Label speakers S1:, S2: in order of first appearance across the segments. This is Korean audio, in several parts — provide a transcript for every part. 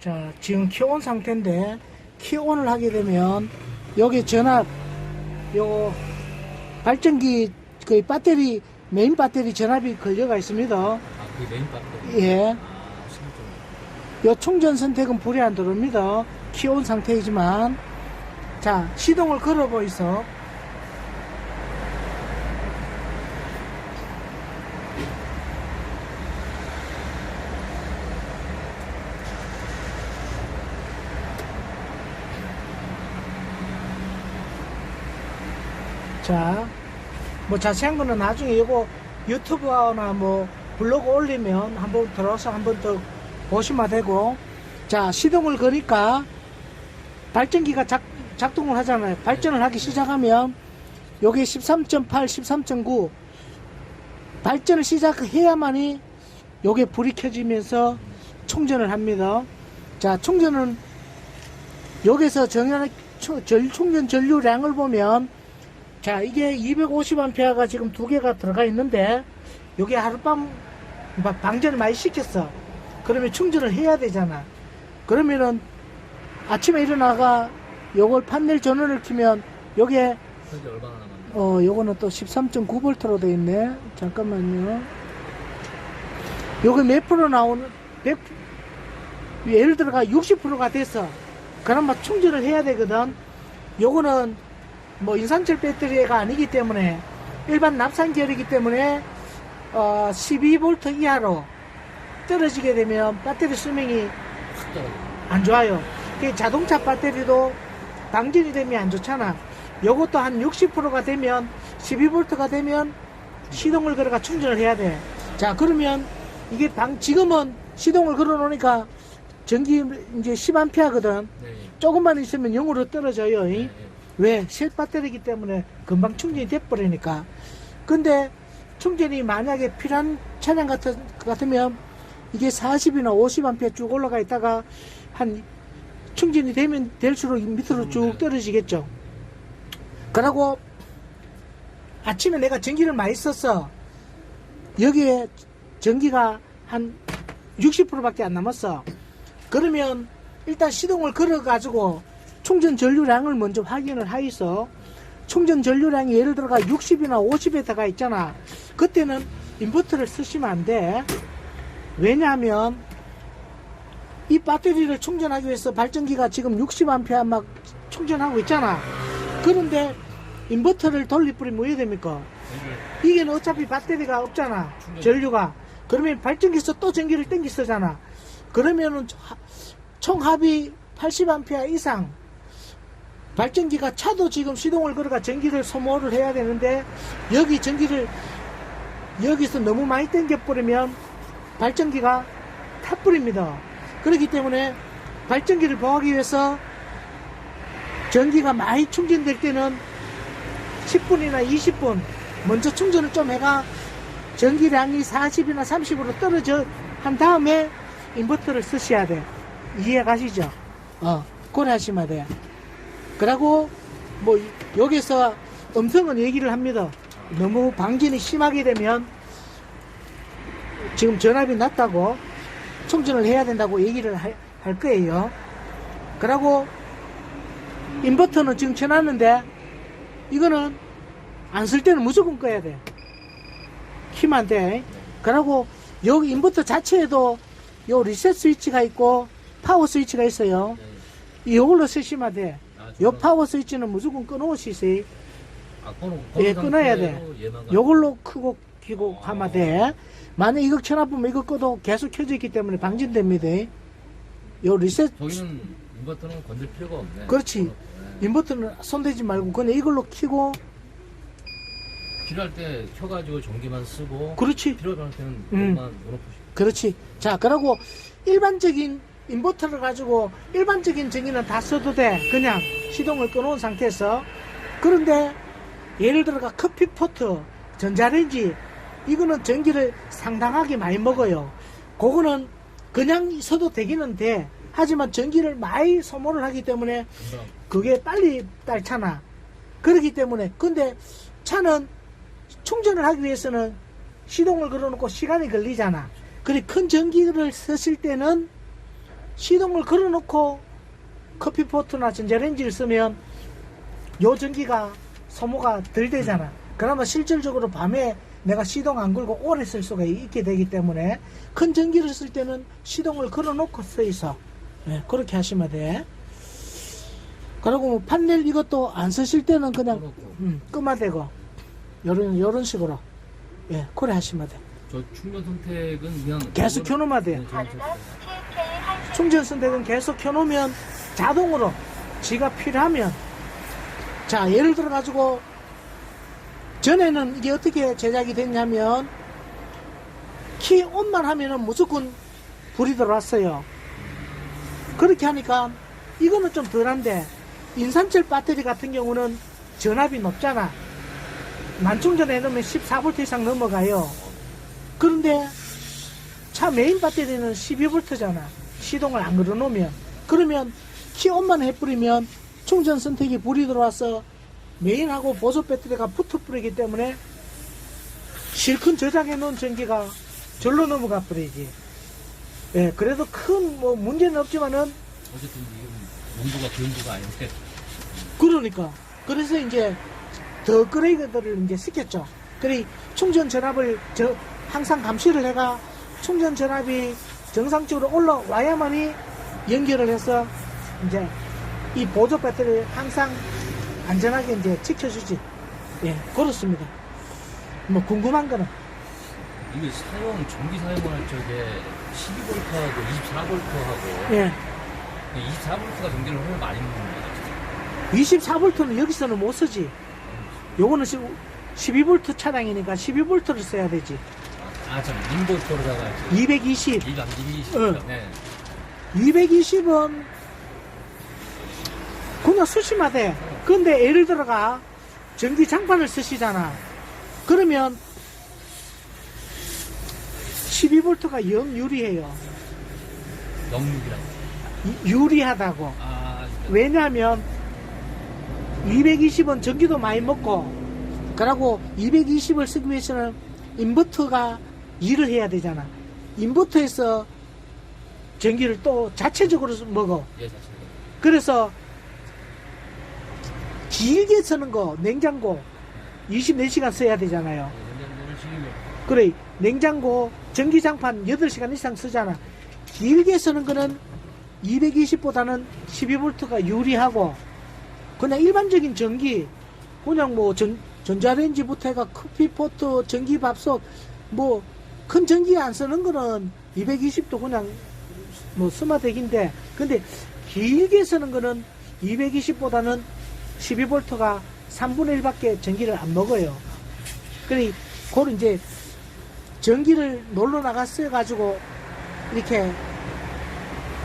S1: 자, 지금 키온 상태인데, 키온을 하게 되면, 여기 전압, 요, 발전기, 그 배터리, 메인 배터리 전압이 걸려가 있습니다.
S2: 아, 그게 메인 배터리.
S1: 예.
S2: 아,
S1: 요 충전 선택은 불이 안 들어옵니다. 키온 상태이지만. 자, 시동을 걸어 보이소. 자, 뭐 자세한 거는 나중에 이거 유튜브나 뭐 블로그 올리면 한번 들어서 한번 더 보시면 되고. 자 시동을 거니까 발전기가 작, 작동을 하잖아요. 발전을 하기 시작하면 요게 13.8 13.9 발전을 시작해야만이 요게 불이 켜지면서 충전을 합니다. 자 충전은 여기서 초- 전- 충전 전류량을 보면 자 이게 250A가 지금 두 개가 들어가 있는데 여기 하룻밤 막 방전을 많이 시켰어. 그러면 충전을 해야 되잖아. 그러면은 아침에 일어나가 요걸 판넬 전원을 키면 요게? 어 요거는 또 13.9V로 돼 있네. 잠깐만요. 요게 몇 프로 나오는 100 예를 들어가 60%가 됐어. 그나마 충전을 해야 되거든. 요거는 뭐 인산철 배터리가 아니기 때문에 일반 납산계열이기 때문에 어 12V 이하로 떨어지게 되면 배터리 수명이. 안 좋아요. 그 자동차 배터리도 방전이 되면 안 좋잖아. 요것도 한 60%가 되면 12V가 되면 시동을 걸어가 충전을 해야 돼. 자, 그러면 이게 방 지금은 시동을 걸어 놓으니까 전기 이제 10A거든.
S2: 네.
S1: 조금만 있으면 0으로 떨어져요.
S2: 네.
S1: 이.
S2: 네.
S1: 왜? 실 배터리이기 때문에 금방 충전이 돼버리니까. 근데 충전이 만약에 필요한 차량 같은, 같으면 이게 40이나 50A 쭉 올라가 있다가 한 충전이 되면 될수록 밑으로 쭉 떨어지겠죠. 그러고 아침에 내가 전기를 많이 썼어. 여기에 전기가 한 60%밖에 안 남았어. 그러면 일단 시동을 걸어가지고 충전 전류량을 먼저 확인을 하이소. 충전 전류량이 예를 들어가 60이나 50에 다가 있잖아. 그때는 인버터를 쓰시면 안 돼. 왜냐하면 이 배터리를 충전하기 위해서 발전기가 지금 60A 막 충전하고 있잖아. 그런데 인버터를 돌리뿌리면 왜 됩니까?
S2: 이게
S1: 어차피 배터리가 없잖아. 전류가. 그러면 발전기에서 또 전기를 땡기 쓰잖아. 그러면은 하- 총 합이 80A 이상. 발전기가 차도 지금 시동을 걸어가 전기를 소모를 해야 되는데 여기 전기를 여기서 너무 많이 땡겨버리면 발전기가 타버립니다. 그렇기 때문에 발전기를 보호하기 위해서 전기가 많이 충전될 때는 10분이나 20분 먼저 충전을 좀 해가 전기량이 40이나 30으로 떨어져 한 다음에 인버터를 쓰셔야 돼. 이해 가시죠? 어, 그래 하시면 돼. 그러고 뭐 여기서 음성은 얘기를 합니다. 너무 방전이 심하게 되면 지금 전압이 낮다고 충전을 해야 된다고 얘기를 할, 할 거예요. 그러고 인버터는 지금 쳐놨는데 이거는 안 쓸 때는 무조건 꺼야 돼. 안 돼. 그러고 여기 인버터 자체에도 요 리셋 스위치가 있고 파워 스위치가 있어요.
S2: 네.
S1: 이걸로 쓰시면 돼.
S2: 아,
S1: 요 파워 스위치는 무조건 끊어오시세요.
S2: 아, 꺼놓,
S1: 예, 끊어야
S2: 가-
S1: 요걸로 크고 키고 하면 돼. 만약 이거 켜놔보면 이거 꺼도 계속 켜져 있기 때문에 방전됩니다. 요 리셋
S2: 저기는 인버터는 건들 필요가 없네.
S1: 그렇지.
S2: 네.
S1: 인버터는 손대지 말고 그냥 이걸로 키고
S2: 필요할 때 켜가지고 전기만 쓰고
S1: 그렇지.
S2: 필요할 때는
S1: 음.
S2: 그것만 놓고
S1: 그렇지. 자, 그러고 일반적인 인버터를 가지고 일반적인 전기는 다 써도 돼. 그냥 시동을 꺼놓은 상태에서. 그런데 예를 들어가 커피포트, 전자레인지 이거는 전기를 상당하게 많이 먹어요. 그거는 그냥 써도 되기는 돼. 하지만 전기를 많이 소모를 하기 때문에 그게 빨리 딸차나. 그렇기 때문에 근데 차는 충전을 하기 위해서는 시동을 걸어놓고 시간이 걸리잖아. 그래 큰 전기를 쓰실 때는 시동을 걸어놓고 커피포트나 전자레인지를 쓰면 요 전기가 소모가 덜 되잖아. 그러면 실질적으로 밤에 내가 시동 안 걸고 오래 쓸 수가 있게 되기 때문에 큰 전기를 쓸 때는 시동을 걸어놓고 써 있어. 예, 그렇게 하시면 돼. 그리고 뭐 판넬 이것도 안 쓰실 때는 그냥. 음, 끄마대고 요런 요런 식으로 예, 그래 하시면 돼.
S2: 저 충전 선택은 그냥
S1: 계속 켜놓으면 돼.
S2: 네,
S1: 충전 선택은 계속 켜놓으면 자동으로 지가 필요하면 자 예를 들어 가지고 전에는 이게 어떻게 제작이 됐냐면 키 온만 하면은 무조건 불이 들어왔어요. 그렇게 하니까 이거는 좀 덜한데 인산철 배터리 같은 경우는 전압이 높잖아. 만충전에 넣으면 14V 이상 넘어가요. 그런데 차 메인 배터리는 12V잖아. 시동을 안 걸어 놓으면. 그러면 키 온만 해버리면 충전 선택이 불이 들어와서 메인하고 보조 배터리가 붙어 버리기 때문에 실컷 저장해 놓은 전기가 절로 넘어가 버리지. 예, 그래도 큰 뭐 문제는 없지만은
S2: 어쨌든 이건 온도가 그 온도가 아닌데
S1: 그러니까 그래서 이제 더 업그레이드를 이제 시켰죠. 그래 충전 전압을 저 항상 감시를 해가 충전 전압이 정상적으로 올라와야만이 연결을 해서 이제 이 보조 배터리를 항상 안전하게 이제 지켜주지. 예, 그렇습니다. 뭐 궁금한 거는
S2: 이게 사용 전기 사용을 할 적에 12V하고 24V하고
S1: 예,
S2: 24V가 전기를 훨씬 많이 먹는 거죠.
S1: 24V는 여기서는 못 쓰지. 요거는 12V 차량이니까 12V를 써야 되지.
S2: 아, 참 인버터로다가
S1: 220.
S2: 일반 220.
S1: 응.
S2: 네.
S1: 220은 그냥 수시만 돼. 근데 예를 들어가 전기 장판을 쓰시잖아. 그러면 12V가 영 유리해요.
S2: 영육이라고.
S1: 이- 유리하다고.
S2: 아.
S1: 왜냐하면 220은 전기도 많이 먹고 그러고 220을 쓰기 위해서는 인버터가 일을 해야 되잖아. 인버터에서 전기를 또 자체적으로 먹어.
S2: 예.
S1: 그래서 길게 쓰는 거 냉장고 24시간 써야 되잖아요.
S2: 냉장고를 식이면
S1: 그래 냉장고 전기장판 8시간 이상 쓰잖아. 길게 쓰는 거는 220보다는 12V가 유리하고 그냥 일반적인 전기 그냥 뭐 전, 전자레인지부터 해가 커피포트 전기밥솥 뭐 큰 전기 안 쓰는 거는 220도 그냥 뭐 스마트인데 근데 길게 쓰는 거는 220보다는 12V가 3분의 1밖에 전기를 안 먹어요. 그래 그걸 이제 전기를 놀러 나갔어 가지고 이렇게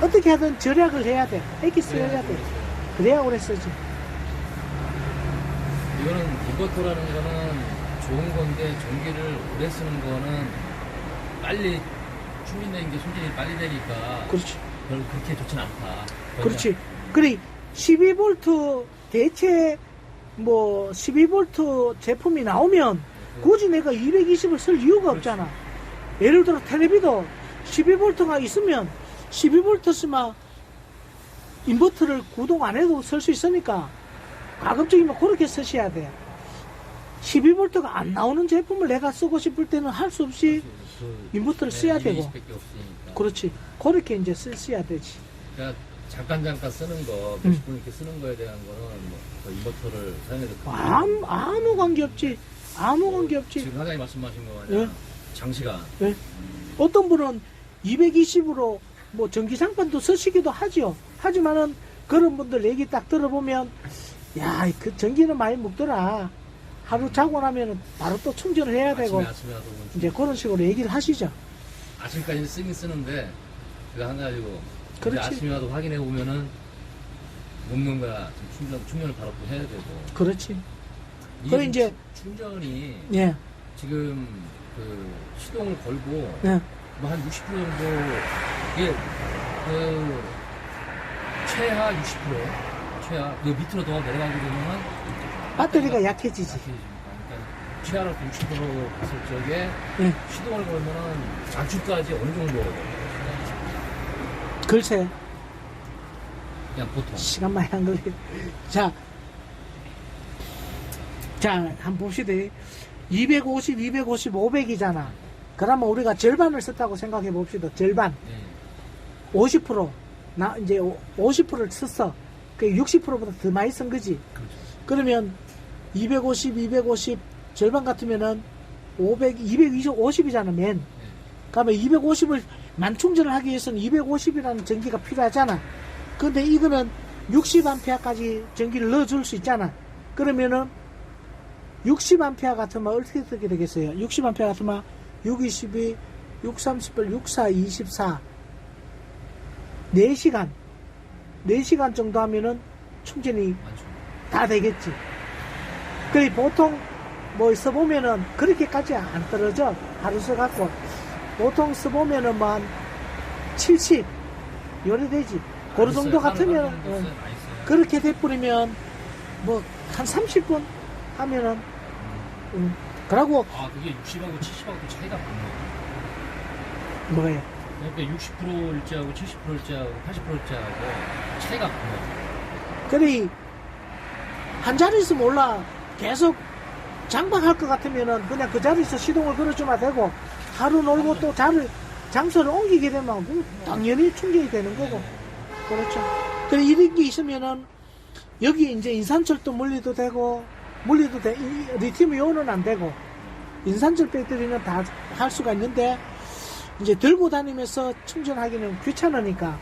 S1: 어떻게 하든 절약을 해야 돼. 애기 써야 돼. 그래야 오래 쓰지.
S2: 이거는 인버터라는 거는 좋은 건데 전기를 오래 쓰는 거는 빨리 충전되는 게 손질이 빨리 되니까
S1: 그렇지.
S2: 별로 그렇게 좋진 않다.
S1: 그렇지. 그래 12V 대체 뭐 12V 제품이 나오면 굳이 내가 220을 쓸 이유가 없잖아. 예를 들어 텔레비도 12V가 있으면 12V 쓰면 인버터를 구동 안 해도 쓸 수 있으니까 가급적이면 그렇게 쓰셔야 돼. 12V가 안 나오는 제품을 내가 쓰고 싶을 때는 할 수 없이
S2: 그,
S1: 인버터를 써야 되고.
S2: 20밖에 없으니까.
S1: 그렇지. 그렇게 이제 쓰, 써야 되지.
S2: 그러니까 잠깐 잠깐 쓰는 거,
S1: 음.
S2: 몇십 분 이렇게 쓰는 거에 대한 거는 뭐, 그 인버터를 사용해도 큰
S1: 아무, 아무 관계 없지. 아무 관계 없지.
S2: 지금 사장님 말씀하신 거 마냥
S1: 예.
S2: 장시간
S1: 예. 어떤 분은 220으로 뭐 전기장판도 쓰시기도 하죠. 하지만은 그런 분들 얘기 딱 들어보면 야, 그 전기는 많이 먹더라. 하루 자고 나면 바로 또 충전을 해야 되고
S2: 아침에 아침에 하도
S1: 이제 그런 식으로 얘기를 하시죠.
S2: 아침까지 쓰긴 쓰는데 그거 한 가지고
S1: 그렇지.
S2: 아침에 와도 확인해 보면은 먹는 거야 지금 충전 충전을 바로 또 해야 되고
S1: 그렇지.
S2: 이게
S1: 그래, 이제-
S2: 충전이
S1: 예,
S2: 지금 그 시동을 걸고
S1: 예,
S2: 뭐 한 60% 정도 이게 그 최하 60% 최하 그 밑으로 더 내려가게 되면은
S1: 배터리가 약해지지.
S2: 그러니까 최하로 60% 갔을 적에
S1: 예,
S2: 시동을 걸면은 장축까지 어느 정도
S1: 글쎄,
S2: 그냥 보통.
S1: 시간 많이 안 걸려. 자, 자, 한번 봅시다. 250, 250, 500이잖아. 그러면 우리가 절반을 썼다고 생각해 봅시다. 절반.
S2: 네.
S1: 50%. 나, 이제 50%를 썼어. 그 60%보다 더 많이 쓴 거지.
S2: 그렇죠.
S1: 그러면 250, 250, 절반 같으면은 500, 220, 50이잖아, 맨.
S2: 네.
S1: 그러면 250을 만충전을 하기 위해서는 250이라는 전기가 필요하잖아. 근데 이거는 60A까지 전기를 넣어줄 수 있잖아. 그러면은 60A 같으면 어떻게 어떻게 되겠어요? 60A 같으면 622, 638, 64, 24. 4시간. 4시간 정도 하면은 충전이. 다 되겠지. 그래 보통 뭐 써보면은 그렇게까지 안 떨어져 하루 써갖고 보통 써보면은 뭐한70 요래 되지. 그런 정도 같으면 어, 그렇게 돼버리면 뭐 한 30분 하면은 음, 그러고
S2: 아, 그게 60하고 70하고 차이가 많네요.
S1: 뭐예요?
S2: 그러니까 60%일지하고 70%일지하고 80%일지하고 차이가 많네요.
S1: 그래 한 자리에서 몰라 계속 장박할 것 같으면은 그냥 그 자리에서 시동을 걸어주면 되고 하루 놀고 또 자를 장소를 옮기게 되면 그 당연히 충전이 되는 거고 그렇죠. 그래 이런 게 있으면은 여기 이제 인산철도 물리도 되고 물리도 돼 이- 리튬 이온은 안 되고 인산철 배터리는 다 할 수가 있는데 이제 들고 다니면서 충전하기는 귀찮으니까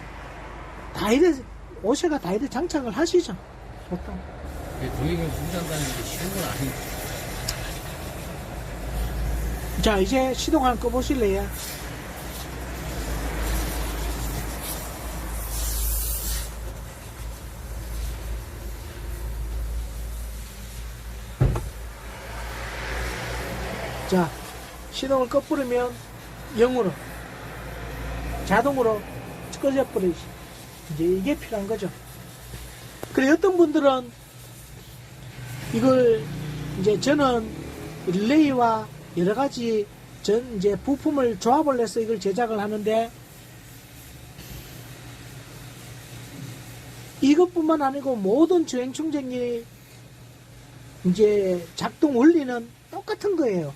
S1: 다 이래 오셔가 다 이래 장착을 하시죠 보통.
S2: 동행을 충전한다는 게 쉬운 건 아니에요.
S1: 자 이제 시동 한번 꺼보실래요? 자 시동을 꺼버리면 0으로 자동으로 꺼져 버리지 이제 이게 필요한 거죠 그래 어떤 분들은 이걸 이제 저는 릴레이와 여러 가지 전 이제 부품을 조합을 해서 이걸 제작을 하는데 이것뿐만 아니고 모든 주행 충전기 이제 작동 원리는 똑같은 거예요.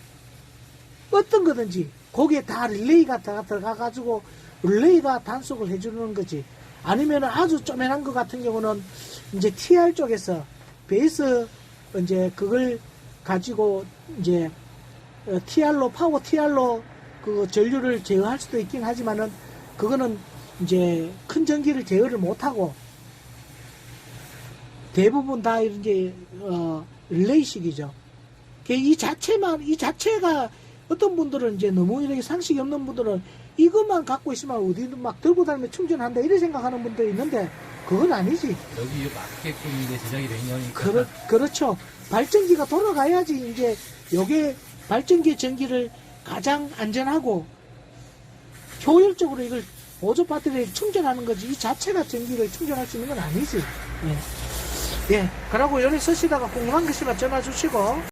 S1: 어떤 거든지 거기에 다 릴레이가 다 들어가 가지고 릴레이가 단속을 해주는 거지. 아니면 아주 쪼매난 것 같은 경우는 이제 TR 쪽에서 베이스 이제 그걸 가지고 이제 어, TR로 파워 TR로 그 전류를 제어할 수도 있긴 하지만은 그거는 이제 큰 전기를 제어를 못하고 대부분 다 이제 어 릴레이식이죠. 그이 자체만 이 자체가 어떤 분들은 이제 너무 이렇게 상식이 없는 분들은 이것만 갖고 있으면 어디든 막 들고 다니면 충전한다 이렇게 생각하는 분들이 있는데 그건 아니지.
S2: 여기 맞게끔 이게 제작이 된 거니까.
S1: 그렇, 그렇죠. 발전기가 돌아가야지 이제 요게 발전기 전기를 가장 안전하고 효율적으로 이걸 보조 배터리를 충전하는 거지 이 자체가 전기를 충전할 수 있는 건 아니지. 예. 예. 그러고 여기 서시다가 궁금한 게 있으면 전화 주시고